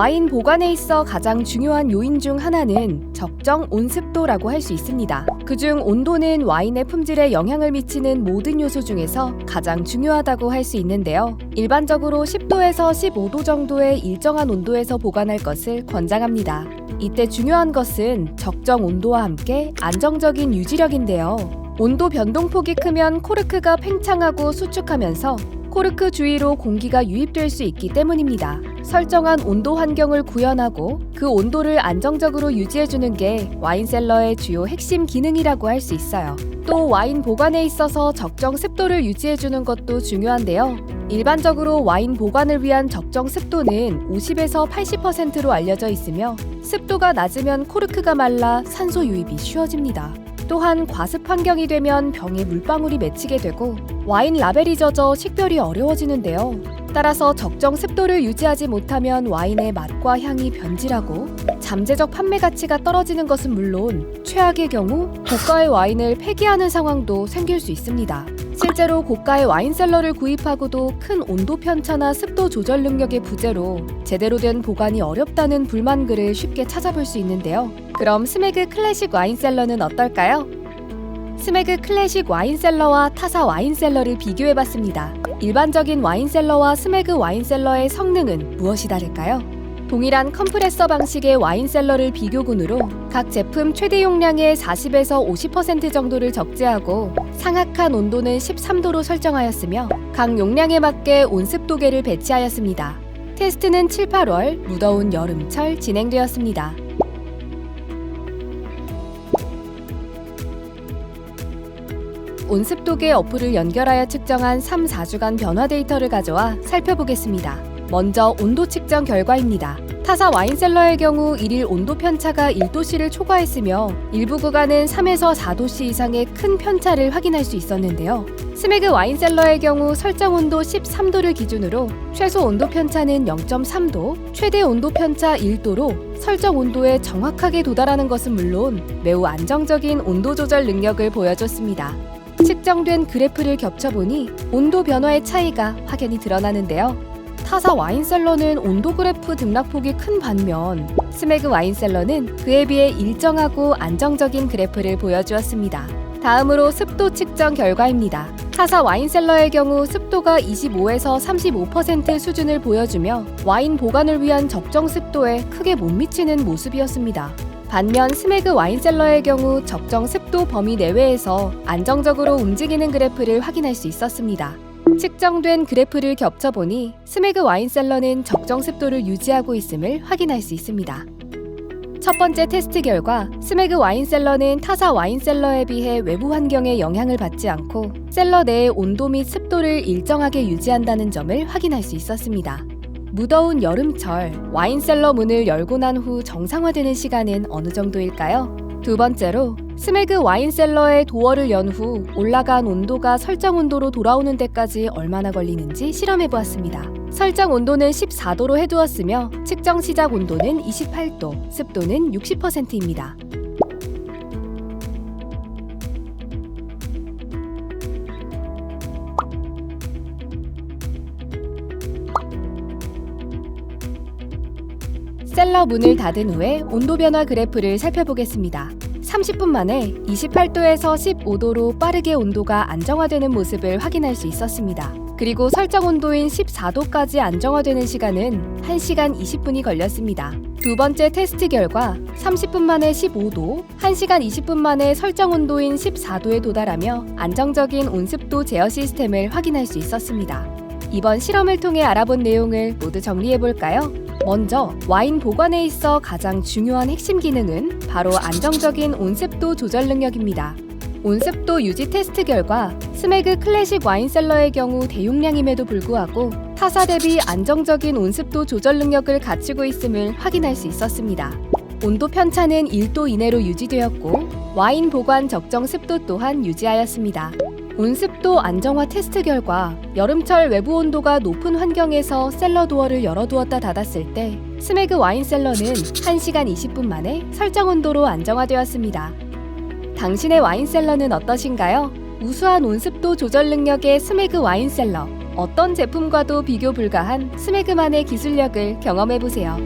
와인 보관에 있어 가장 중요한 요인 중 하나는 적정 온습도라고 할 수 있습니다. 그중 온도는 와인의 품질에 영향을 미치는 모든 요소 중에서 가장 중요하다고 할 수 있는데요. 일반적으로 10도에서 15도 정도의 일정한 온도에서 보관할 것을 권장합니다. 이때 중요한 것은 적정 온도와 함께 안정적인 유지력인데요. 온도 변동폭이 크면 코르크가 팽창하고 수축하면서 코르크 주위로 공기가 유입될 수 있기 때문입니다. 설정한 온도 환경을 구현하고 그 온도를 안정적으로 유지해주는 게 와인셀러의 주요 핵심 기능이라고 할 수 있어요. 또 와인 보관에 있어서 적정 습도를 유지해주는 것도 중요한데요. 일반적으로 와인 보관을 위한 적정 습도는 50에서 80%로 알려져 있으며 습도가 낮으면 코르크가 말라 산소 유입이 쉬워집니다. 또한 과습 환경이 되면 병에 물방울이 맺히게 되고 와인 라벨이 젖어 식별이 어려워지는데요. 따라서 적정 습도를 유지하지 못하면 와인의 맛과 향이 변질하고 잠재적 판매 가치가 떨어지는 것은 물론 최악의 경우 고가의 와인을 폐기하는 상황도 생길 수 있습니다. 실제로 고가의 와인셀러를 구입하고도 큰 온도 편차나 습도 조절 능력의 부재로 제대로 된 보관이 어렵다는 불만글을 쉽게 찾아볼 수 있는데요. 그럼 스메그 클래식 와인셀러는 어떨까요? 스메그 클래식 와인셀러와 타사 와인셀러를 비교해봤습니다. 일반적인 와인셀러와 스메그 와인셀러의 성능은 무엇이 다를까요? 동일한 컴프레서 방식의 와인셀러를 비교군으로 각 제품 최대 용량의 40에서 50% 정도를 적재하고 상악한 온도는 13도로 설정하였으며 각 용량에 맞게 온습도계를 배치하였습니다. 테스트는 7, 8월 무더운 여름철 진행되었습니다. 온습도계 어플을 연결하여 측정한 3, 4주간 변화 데이터를 가져와 살펴보겠습니다. 먼저 온도 측정 결과입니다. 타사 와인셀러의 경우 일일 온도 편차가 1도씨를 초과했으며 일부 구간은 3에서 4도씨 이상의 큰 편차를 확인할 수 있었는데요. 스메그 와인셀러의 경우 설정 온도 13도를 기준으로 최소 온도 편차는 0.3도, 최대 온도 편차 1도로 설정 온도에 정확하게 도달하는 것은 물론 매우 안정적인 온도 조절 능력을 보여줬습니다. 측정된 그래프를 겹쳐보니 온도 변화의 차이가 확연히 드러나는데요. 타사 와인셀러는 온도 그래프 등락폭이 큰 반면 스메그 와인셀러는 그에 비해 일정하고 안정적인 그래프를 보여주었습니다. 다음으로 습도 측정 결과입니다. 타사 와인셀러의 경우 습도가 25에서 35% 수준을 보여주며 와인 보관을 위한 적정 습도에 크게 못 미치는 모습이었습니다. 반면 스메그 와인셀러의 경우 적정 습도 범위 내외에서 안정적으로 움직이는 그래프를 확인할 수 있었습니다. 측정된 그래프를 겹쳐보니 스메그 와인셀러는 적정 습도를 유지하고 있음을 확인할 수 있습니다. 첫 번째 테스트 결과 스메그 와인셀러는 타사 와인셀러에 비해 외부 환경에 영향을 받지 않고 셀러 내의 온도 및 습도를 일정하게 유지한다는 점을 확인할 수 있었습니다. 무더운 여름철 와인셀러 문을 열고 난 후 정상화되는 시간은 어느 정도일까요? 두 번째로 스메그 와인셀러의 도어를 연 후 올라간 온도가 설정 온도로 돌아오는 데까지 얼마나 걸리는지 실험해 보았습니다. 설정 온도는 14도로 해두었으며 측정 시작 온도는 28도, 습도는 60%입니다. 셀러 문을 닫은 후에 온도 변화 그래프를 살펴보겠습니다. 30분 만에 28도에서 15도로 빠르게 온도가 안정화되는 모습을 확인할 수 있었습니다. 그리고 설정 온도인 14도까지 안정화되는 시간은 1시간 20분이 걸렸습니다. 두 번째 테스트 결과 30분 만에 15도, 1시간 20분 만에 설정 온도인 14도에 도달하며 안정적인 온습도 제어 시스템을 확인할 수 있었습니다. 이번 실험을 통해 알아본 내용을 모두 정리해 볼까요? 먼저 와인 보관에 있어 가장 중요한 핵심 기능은 바로 안정적인 온습도 조절 능력입니다. 온습도 유지 테스트 결과 스메그 클래식 와인셀러의 경우 대용량임에도 불구하고 타사 대비 안정적인 온습도 조절 능력을 갖추고 있음을 확인할 수 있었습니다. 온도 편차는 1도 이내로 유지되었고 와인 보관 적정 습도 또한 유지하였습니다. 온습도 안정화 테스트 결과 여름철 외부 온도가 높은 환경에서 셀러 도어를 열어두었다 닫았을 때 스메그 와인 셀러는 1시간 20분 만에 설정 온도로 안정화되었습니다. 당신의 와인 셀러는 어떠신가요? 우수한 온습도 조절 능력의 스메그 와인 셀러. 어떤 제품과도 비교 불가한 스메그만의 기술력을 경험해 보세요.